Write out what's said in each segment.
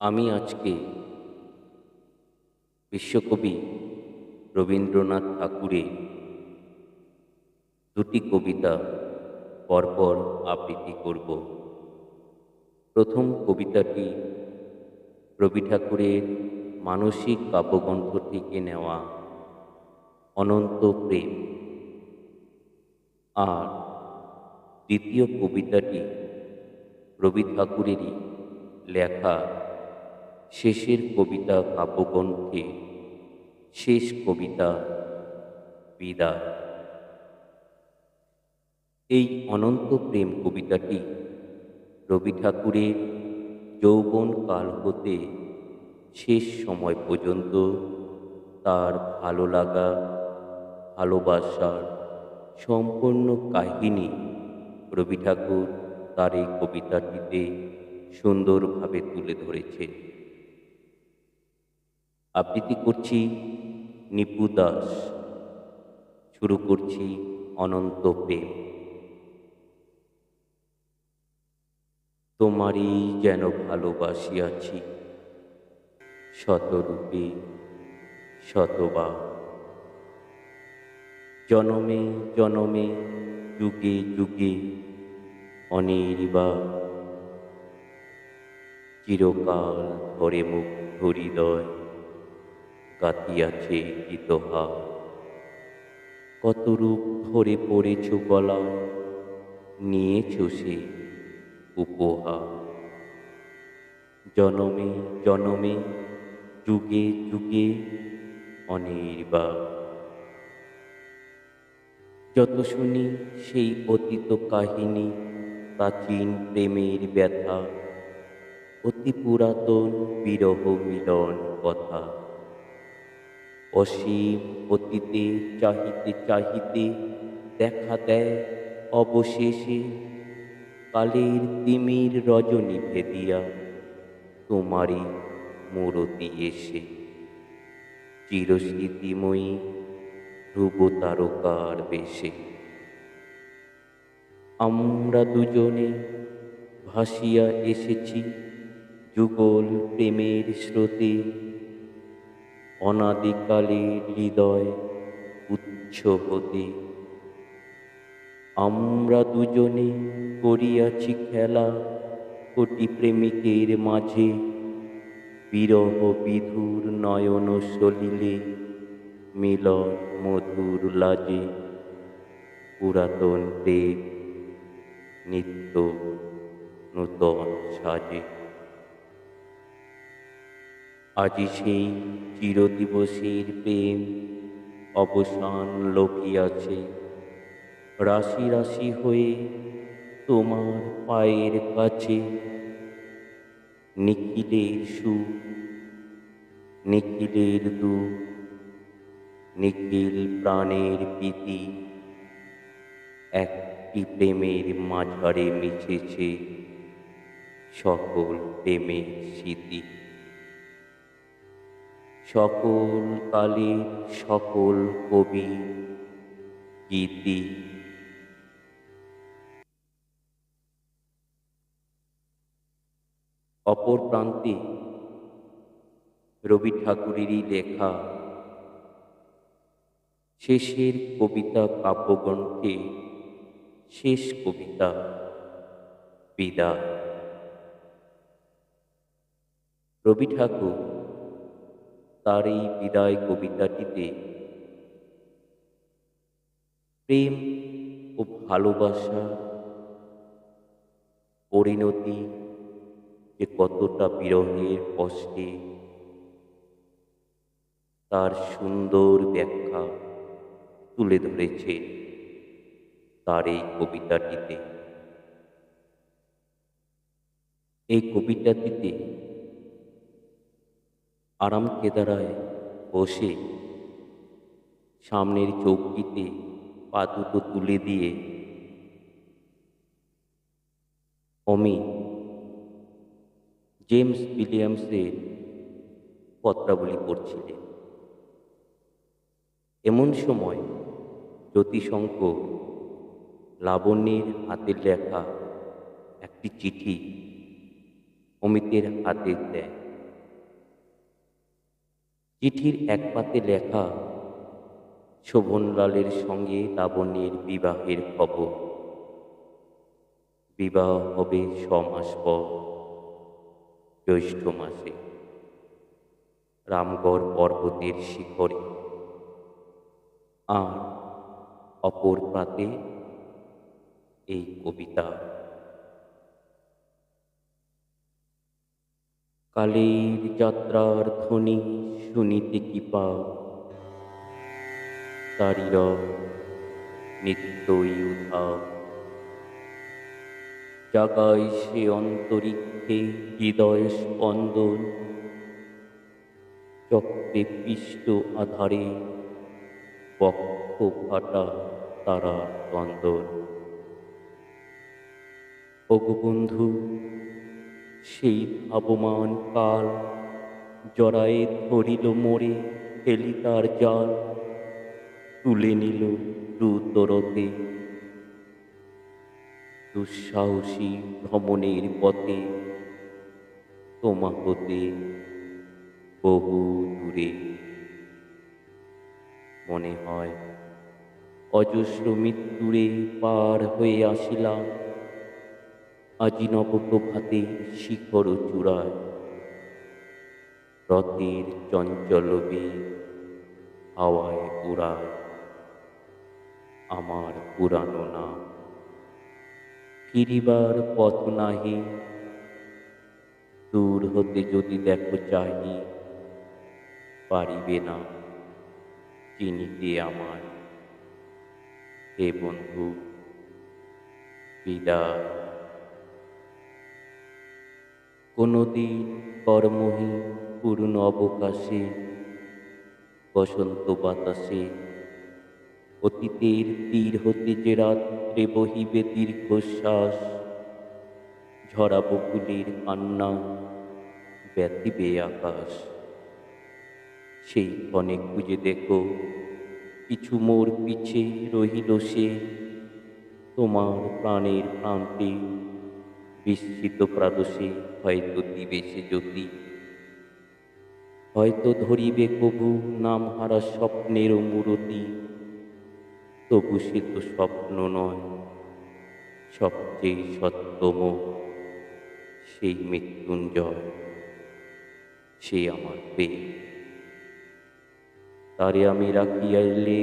আমি আজকে বিশ্বকবি রবীন্দ্রনাথ ঠাকুরের দুটি কবিতা পরপর আবৃত্তি করব। প্রথম কবিতাটি রবি ঠাকুরের মানসিক কাব্যগ্রন্থ থেকে নেওয়া অনন্ত প্রেম। আর দ্বিতীয় কবিতাটি রবি ঠাকুরেরই লেখা শেষের কবিতা কাব্যগ্রন্থে শেষ কবিতা বিদায়। এই অনন্ত প্রেম কবিতাটি রবি ঠাকুরের যৌবন কাল হতে শেষ সময় পর্যন্ত তার ভালো লাগা, ভালোবাসার সম্পূর্ণ কাহিনী রবি ঠাকুর তার এই কবিতাটিতে সুন্দরভাবে তুলে ধরেছে আবৃত্তি করছি নিপু দাস। শুরু করছি অনন্ত প্রেম। তোমারই যেন ভালোবাসিয়াছি শতরূপে শতবা। জনমে জনমে, যুগে যুগে অনির্বার চিরকাল ধরে মুখ হৃদয়। কাতিয়াছে ইতহা কত রূপ ধরে পড়েছ গলা নিয়েছ সে উপহার। জনমে জনমে, যুগে যুগে অনির্বার যত শুনি সেই অতীত কাহিনী, প্রাচীন প্রেমের ব্যথা, অতি পুরাতন বিরহ মিলন কথা। অসীম অতীতে চাহিতে চাহিতে দেখা দেয় অবশেষে। কালের তিমির রজনী ভেদিয়া তোমারই মূরতি এসে। চিরস্মৃতিময়ী ধ্রুব তারকার বেশে। আমরা দুজনে ভাসিয়া এসেছি যুগল প্রেমের স্রোতে। অনাদিকালের হৃদয় উচ্ছ হতে। আমরা দুজনে করিয়াছি খেলা, কোটি প্রেমিকের মাঝে। বিরহ বিধুর নয়ন সলিলে, মিলন মধুর লাজে। পুরাতন দেব নিত্য নূতন সাজে। আজি সেই চিরদিবসের প্রেম অবসান লোকিয়াছে রাশি রাশি হয়ে তোমার পায়ের কাছে নিখিলের সু নিখিলের দু নিখিল প্রাণের প্রীতি একটি প্রেমের মাঝারে মিশেছে সকল প্রেমের স্মৃতি। সকল কালের সকল কবি গীতি। অপর প্রান্তে রবি ঠাকুরেরই লেখা শেষের কবিতা কাব্যগ্রন্থে শেষ কবিতা বিদায়। রবি ঠাকুর তার এই বিদায় কবিতাটিতে। প্রেম ও ভালোবাসা, পরিণতি যে কতটা বিরহের কষ্টে, তার সুন্দর ব্যাখ্যা তুলে ধরেছে তার এই কবিতাটিতে। এই কবিতাটিতে আরাম কেদারায় বসে সামনের চৌকিতে পা দুটো তুলে দিয়ে অমি জেমস উইলিয়ামসের পত্রাবলী পড়ছিলেন। এমন সময় জ্যোতিশঙ্কর লাবণ্যের হাতের লেখা একটি চিঠি অমিতের হাতে দেয়। চিঠির এক পাতে লেখা, শোভনলালের সঙ্গে লাবণ্যের বিবাহের খবর। বিবাহ হবে ছ মাস পর, জ্যৈষ্ঠ মাসে। রামগড় পর্বতের শিখরে। আর অপর প্রাতে এই কবিতা। কালীর যাত্রার ধ্বনি শুনিতে কি পাও? তারির নিত্যই উধাও। জাগায় সে অন্তরিক্ষে হৃদয় স্পন্দন। চক্রে পিষ্ট আধারে বক্ষ ফাটা তারা কন্দন বন্ধু, সেই ধাবমান কাল জড়ায়ে ধরিল মোরে, ফেলি তার জাল, তুলে নিল দ্রুতরতে দুঃসাহসী ভ্রমণের পথে তোমা হতে বহু দূরে। মনে হয়, অজস্র মৃত্যুরে পার হয়ে আসিলাম। আজি নবপ্রভাতে শিখর চূড়ায় রথের চঞ্চল বেগ হাওয়ায় উড়ায় আমার পুরানো নাম। ফিরিবার পথ নাহি, দূর হতে যদি দেখো চাহি পারিবে না চিনিতে আমার। হে বন্ধু, বিদায়। কোনদিন কর্মহীন পূর্ণ অবকাশে বসন্ত বাতাসে। অতীতের তীর হতে যে রাত্রে বহিবে দীর্ঘশ্বাস, ঝরা বকুলের কান্না ব্যথিবে আকাশ। সেই ক্ষণে খুঁজে দেখো, কিছু মোর পিছে রহিল সে। তোমার প্রাণের প্রান্তে বিস্মিত প্রাদসে হয়তো দিবে সে জ্যোতি। হয়তো ধরিবে কবু নাম হারা স্বপ্নের মূরতি। তবু সে তো স্বপ্ন নয়, সবচেয়ে সত্যম সেই মৃত্যুঞ্জয়। সে আমার প্রেম। তারে আমি রাখিয়া এলে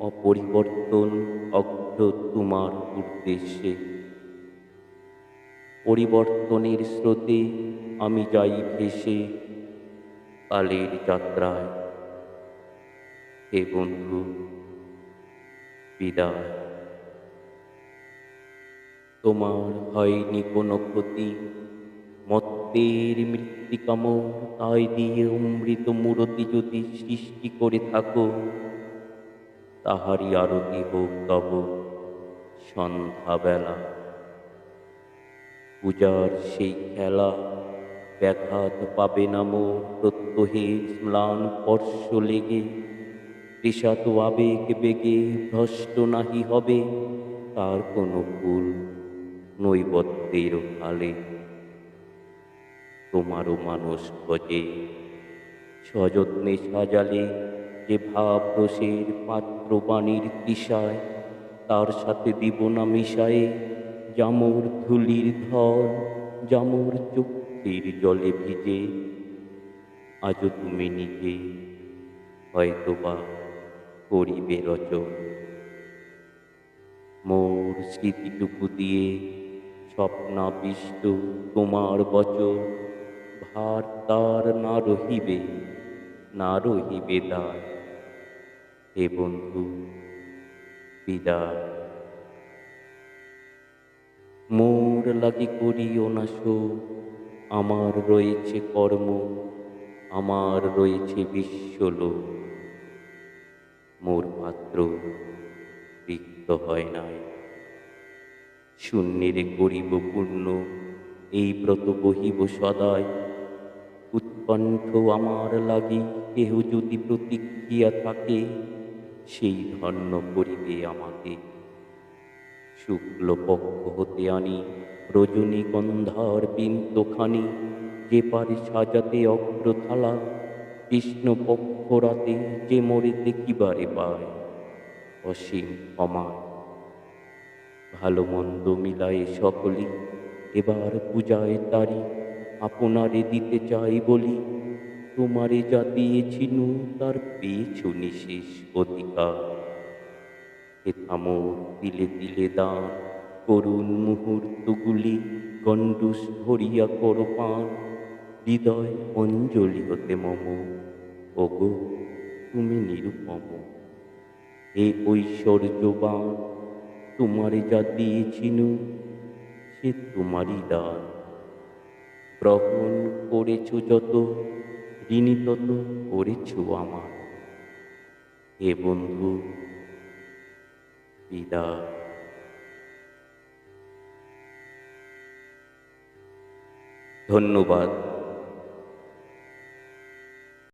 অপরিবর্তন অগ্র তোমার উদ্দেশ্যে। পরিবর্তনের স্রোতে আমি যাই ভেসে কালের যাত্রায়। হে বন্ধু, বিদায়। তোমার হয়নি কোনো ক্ষতি, মত্তের মৃত্তিকাম তাই দিয়ে অমৃত মূরতি যদি সৃষ্টি করে থাকো, তাহারই আরতি হোক তব সন্ধ্যাবেলা। পূজার সেই খেলা ব্যাঘাত পাবে না মো প্রত্যহে ম্লান স্পর্শ লেগে পেশাত আবেগ বেগে ভ্রষ্ট নাহি হবে, তার কোনো ভুল নৈবত্যের হালে তোমারও মানুষ খোঁজে, সযত্নে সাজালে যে ভাব রসের পাত্র বাণীর তৃষায় তার সাথে দিব না মিশায়ে জামুর ধুলির ধর জামুর চোখের জলে ভিজে আজও তুমি নিজে হয়তোবা করিবে রচন। মোর স্মৃতিটুকু দিয়ে স্বপ্নাবিষ্ট তোমার বচন। ভার তার না রহিবে না রহিবে দায়। হে বন্ধু, বিদায়। মোর লাগি করিও না শোক, আমার রয়েছে কর্ম। আমার রয়েছে বিশ্বলোক। মোর পাত্র রিক্ত হয় নাই। শূন্যেরে করিব পূর্ণ, এই ব্রত বহিব সদায় উৎকণ্ঠ আমার লাগি কেহ যদি প্রতিক্রিয়া থাকে, সেই ধন্য করিবে আমাকে। শুক্ল পক্ষ হতে আনি, রজনীগন্ধার বিন্দুখানি। যে পারে সাজাতে অগ্রথালা কৃষ্ণ পক্ষ রাতে যে মোরে দেখিবারে পায়, অসীম ক্ষমায় ভালো মন্দ মিলায়ে সকলি এবার পূজায় তারি আপনারে দিতে চাই বলি, তোমারে যা দিয়েছিনু তার পেয়েছ নিশেষ অধিকার। হে থামো দিলে দিলে দান, করুণ মুহূর্তগুলি গণ্ডুষ ভরিয়া করো পান হৃদয় অঞ্জলি হতে মম। ওগো, তুমি নিরুপম। হে ঐশ্বর্যবান, তোমারে যা দিয়েছিনু, সে তোমারই দান। গ্রহণ করেছ যত, ঋণী তত করেছ আমার। হে বন্ধু, বিদায়। ধন্যবাদ।